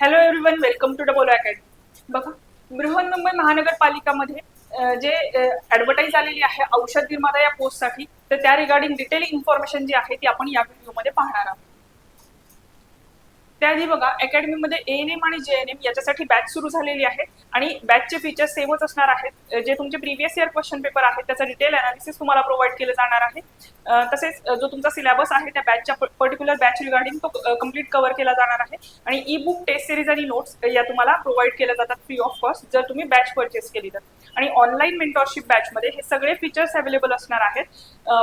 Hello everyone welcome to डबोलो academy बघा बृहन्मुंबई महानगरपालिकामध्ये जे ऍडव्हर्टाईज आलेली आहे औषध निर्माता या पोस्टसाठी तर त्या रिगार्डिंग डिटेल इन्फॉर्मेशन जी आहे ती आपण या व्हिडिओमध्ये पाहणार आहोत. त्याआधी बघा अकॅडमीमध्ये ए एन एम आणि जे एन एम याच्यासाठी बॅच सुरू झालेली आहे आणि बॅचचे फीचर्स सेमच असणार आहेत. जे तुमचे प्रिव्हियस इयर क्वेश्चन पेपर आहेत त्याचा डिटेल अनालिसिस तुम्हाला प्रोव्हाइड केलं जाणार आहे. तसेच जो तुमचा सिलेबस आहे त्या बॅचच्या पर्टिक्युलर बॅच रिगार्डिंग तो कंप्लीट कव्हर केला जाणार आहे. आणि ई बुक टेस्ट सिरीज आणि नोट्स या तुम्हाला प्रोव्हाइड केल्या जातात फ्री ऑफ कॉस्ट जर तुम्ही बॅच परचेस केली तर. आणि ऑनलाईन मेंटॉरशिप बॅचमध्ये हे सगळे फीचर्स अवेलेबल असणार आहेत.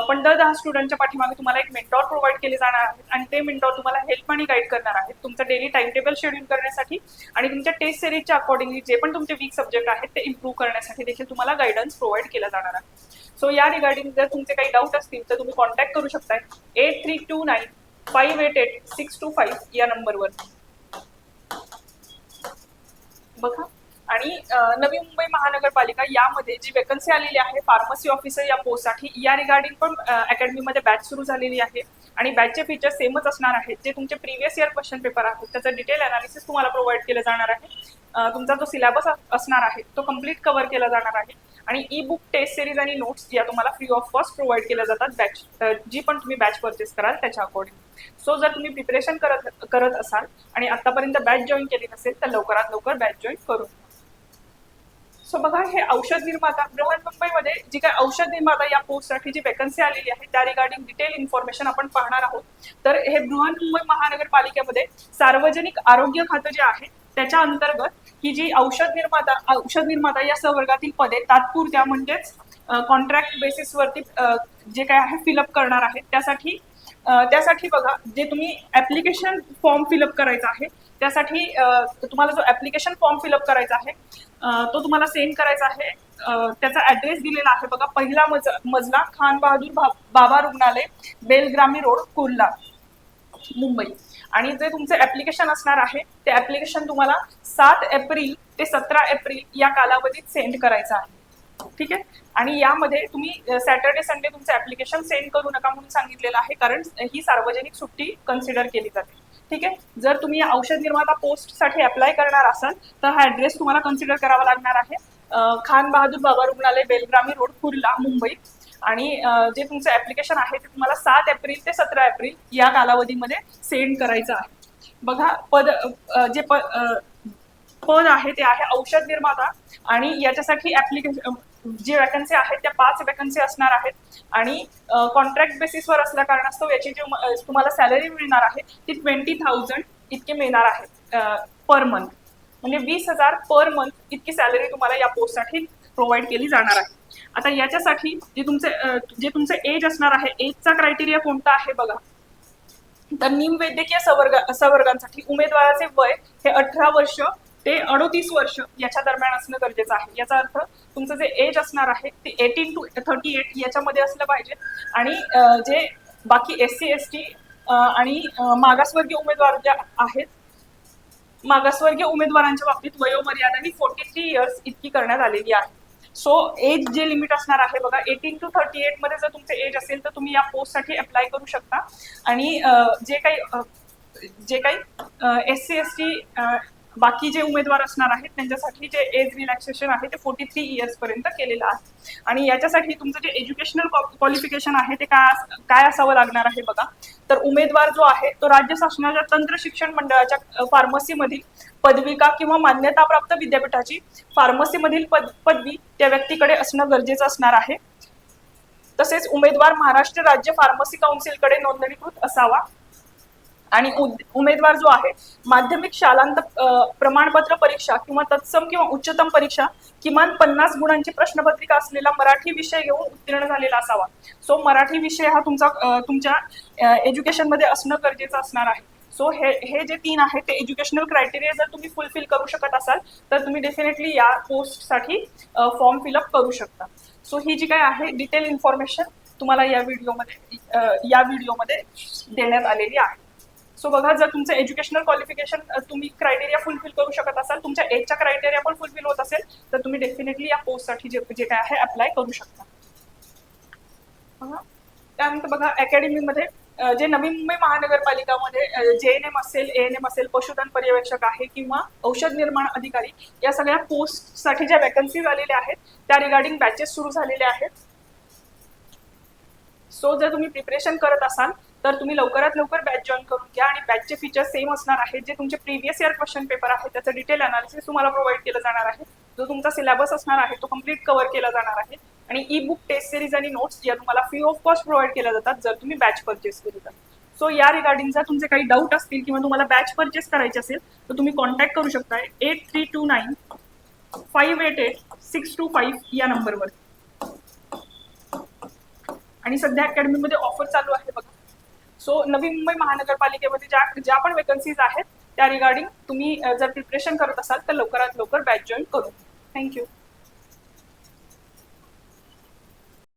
पण दर दहा स्टुडंटच्या पाठीमागे तुम्हाला एक मेंटॉर प्रोव्हाइड केले जाणार आहेत आणि ते मेंटॉर तुम्हाला हेल्प आणि गाईड करणार आहेत. तुमचं डेली टाइम टेबल शेड्यूल करण्यासाठी आणि तुमच्या टेस्ट सिरीजच्या अकॉर्डिंगली जे पण तुमचे वीक सब्जेक्ट आहेत ते इम्प्रूव्ह करण्यासाठी देखील तुम्हाला गायडन्स प्रोव्हाइड केला जाणार आहे. सो या रिगार्डिंग जर तुमचे काही डाऊट असतील तर तुम्ही कॉन्टॅक्ट करू शकताय. Eight three two nine five eight eight six two five या नंबरवर बघा. आणि नवी मुंबई महानगरपालिका यामध्ये जी वेकन्सी आलेली आहे फार्मसी ऑफिसर या पोस्टसाठी या रिगार्डिंग पण अकॅडमीमध्ये बॅच सुरू झालेली आहे. आणि बॅचचे फीचर्स सेमच असणार आहेत. जे तुमचे प्रिव्हियस इयर क्वेश्चन पेपर आहेत त्याचं डिटेल अनालिसिस तुम्हाला प्रोव्हाइड केलं जाणार आहे. तुमचा जो सिलेबस असणार आहे तो कंप्लीट कव्हर केला जाणार आहे. आणि ई बुक टेस्ट सिरीज आणि नोट्स या तुम्हाला फ्री ऑफ कॉस्ट प्रोव्हाइड केल्या जातात बॅच जी पण तुम्ही बॅच परचेस कराल त्याच्या अकॉर्डिंग सो जर तुम्ही प्रिपरेशन करत करत असाल आणि आतापर्यंत बॅच जॉईन केली नसेल तर लवकरात लवकर बॅच जॉईन करून घ्या. सो बघा हे औषध निर्माता बृहन्मुंबईमध्ये जी काय औषध निर्माता या पोस्टसाठी जी वेकन्सी आलेली आहे त्या रिगार्डिंग डिटेल इन्फॉर्मेशन आपण पाहणार आहोत. तर हे बृहन मुंबई महानगरपालिकेमध्ये सार्वजनिक आरोग्य खातं जे आहे त्याच्या अंतर्गत ही जी औषध निर्माता औषध निर्माता या संवर्गातील पदे तात्पुरत्या म्हणजेच कॉन्ट्रॅक्ट बेसिसवरती जे काय आहे फिलअप करणार आहेत. त्यासाठी त्यासाठी बघा जे तुम्ही ऍप्लिकेशन फॉर्म फिलअप करायचा आहे त्यासाठी तुम्हाला जो ऍप्लिकेशन फॉर्म फिलअप करायचा आहे तो तुम्हाला सेंड करायचा आहे. त्याचा ऍड्रेस दिलेला आहे बघा पहिला मज मजला खान बहादूर बाबा रुग्णालय बेलग्रामी रोड कुर्ला मुंबई. आणि जे तुमचं ऍप्लिकेशन असणार आहे ते ऍप्लिकेशन तुम्हाला सात एप्रिल ते सतरा एप्रिल या कालावधीत सेंड करायचं आहे. ठीक आहे? आणि यामध्ये तुम्ही सॅटर्डे संडे तुमचं ऍप्लिकेशन सेंड करू नका म्हणून सांगितलेलं आहे कारण ही सार्वजनिक सुट्टी कन्सिडर केली जाते. ठीक आहे? जर तुम्ही औषध निर्माता पोस्टसाठी अप्लाय करणार असाल तर हा ऍड्रेस तुम्हाला कन्सिडर करावा लागणार आहे. खान बहादूर बाबा रुग्णालय बेलग्रामी रोड कुर्ला मुंबई. आणि जे तुमचं ऍप्लिकेशन आहे ते तुम्हाला सात एप्रिल ते सतरा एप्रिल या कालावधीमध्ये सेंड करायचं आहे. बघा पद जे प पद आहे ते आहे औषध निर्माता. आणि याच्यासाठी ऍप्लिकेशन जे वॅकन्सी आहेत त्या पाच वॅकन्सी असणार आहेत. आणि कॉन्ट्रॅक्ट बेसिसवर असल्या कारणास्तव याची जी तुम्हाला सॅलरी मिळणार आहे ती ट्वेंटी थाउजंड इतकी मिळणार आहे पर मंथ म्हणजे वीस हजार पर मंथ इतकी सॅलरी तुम्हाला या पोस्टसाठी प्रोव्हाइड केली जाणार आहे. आता याच्यासाठी जे तुमचे जे तुमचं एज असणार आहे एजचा क्रायटेरिया कोणता आहे बघा. तर निम वैद्यकीय संवर्ग संवर्गांसाठी उमेदवाराचे वय हे अठरा वर्ष ते अडोतीस वर्ष याच्या दरम्यान असणं गरजेचं आहे. याचा अर्थ तुमचं जे एज असणार आहे ते एटीन टू थर्टी एट याच्यामध्ये असलं पाहिजे. आणि जे बाकी एस सी एस टी आणि मागासवर्गीय उमेदवार जे आहेत मागासवर्गीय उमेदवारांच्या बाबतीत वयोमर्यादा ही फोर्टी थ्री इयर्स इतकी करण्यात आलेली आहे. सो एज जे लिमिट असणार आहे बघा एटीन टू थर्टी एटमध्ये जर तुमचं एज असेल तर तुम्ही या पोस्टसाठी अप्लाय करू शकता. आणि जे काही जे काही एस सी एस टी बाकी जे उमेदवार असणार आहेत त्यांच्यासाठी जे एज रिलॅक्सेशन आहे ते फोर्टी थ्री इयर्स पर्यंत केलेलं आहे. आणि याच्यासाठी तुमचं जे एज्युकेशनल क्वालिफिकेशन आहे ते काय काय असावं लागणार आहे बघा. तर उमेदवार जो आहे तो राज्य शासनाच्या तंत्र शिक्षण मंडळाच्या फार्मसीमधील पदविका किंवा मान्यताप्राप्त विद्यापीठाची फार्मसीमधील पद पदवी त्या व्यक्तीकडे असणं गरजेचं असणार आहे. तसेच उमेदवार महाराष्ट्र राज्य फार्मसी काउन्सिलकडे नोंदणीकृत असावा. आणि उद- उमेदवार जो आहे माध्यमिक शालांत प्रमाणपत्र परीक्षा किंवा तत्सम किंवा उच्चतम परीक्षा किमान पन्नास गुणांची प्रश्नपत्रिका असलेला मराठी विषय घेऊन उत्तीर्ण झालेला असावा. सो मराठी विषय हा तुमचा तुमच्या एज्युकेशनमध्ये असणं गरजेचं असणार आहे. सो हे हे जे तीन आहे ते एज्युकेशनल क्रायटेरिया जर तुम्ही फुलफिल करू शकत असाल तर तुम्ही डेफिनेटली या पोस्टसाठी फॉर्म फिलअप करू शकता. सो ही जी काय आहे डिटेल इन्फॉर्मेशन तुम्हाला या व्हिडिओमध्ये या व्हिडिओमध्ये देण्यात आलेली आहे. सो बघा जर तुमचं एज्युकेशनल क्वालिफिकेशन तुम्ही क्रायटेरिया फुलफिल करू शकत असाल तुमच्या एजच्या क्रायटेरिया पण फुलफिल होत असेल तर तुम्ही डेफिनेटली या पोस्टसाठी जे जे काय आहे अप्लाय करू शकता. त्यानंतर बघा अकॅडमीमध्ये जे नवी मुंबई महानगरपालिकामध्ये जे एन एम असेल ए एन एम असेल पशुधन पर्यवेक्षक आहे किंवा औषध निर्माण अधिकारी या सगळ्या पोस्टसाठी ज्या वॅकन्सीज आलेल्या आहेत त्या रिगार्डिंग बॅचेस सुरू झालेल्या आहेत. सो जर तुम्ही प्रिपरेशन करत असाल तर तुम्ही लवकरात लवकर बॅच जॉईन करून घ्या आणि बॅचचे फीचर्स सेम असणार आहेत. जे तुमचे प्रिव्हियस इयर क्वेश्चन पेपर आहे त्याचं डिटेल अनालिसिस तुम्हाला प्रोव्हाइड केलं जाणार आहे. जो तुमचा सिलेबस असणार आहे तो कंप्लीट कव्हर केला जाणार आहे. आणि ई बुक टेस्ट सिरीज आणि नोट्स या तुम्हाला फ्री ऑफ कॉस्ट प्रोव्हाइड केल्या जातात जर तुम्ही बॅच परचेस केली तर. सो या रिगार्डिंग जर तुमचे काही डाऊट असतील किंवा तुम्हाला बॅच परचेस करायची असेल तर तुम्ही कॉन्टॅक्ट करू शकता eight three two nine five eight eight six two five या नंबरवर आणि सध्या अकॅडमीमध्ये ऑफर चालू आहे बघा. सो नवी मुंबई महानगरपालिकेमध्ये ज्या ज्या पण वेकन्सीज आहेत त्या रिगार्डिंग तुम्ही जर प्रिपरेशन करत असाल तर लवकरात लवकर बॅच जॉईन करू थँक्यू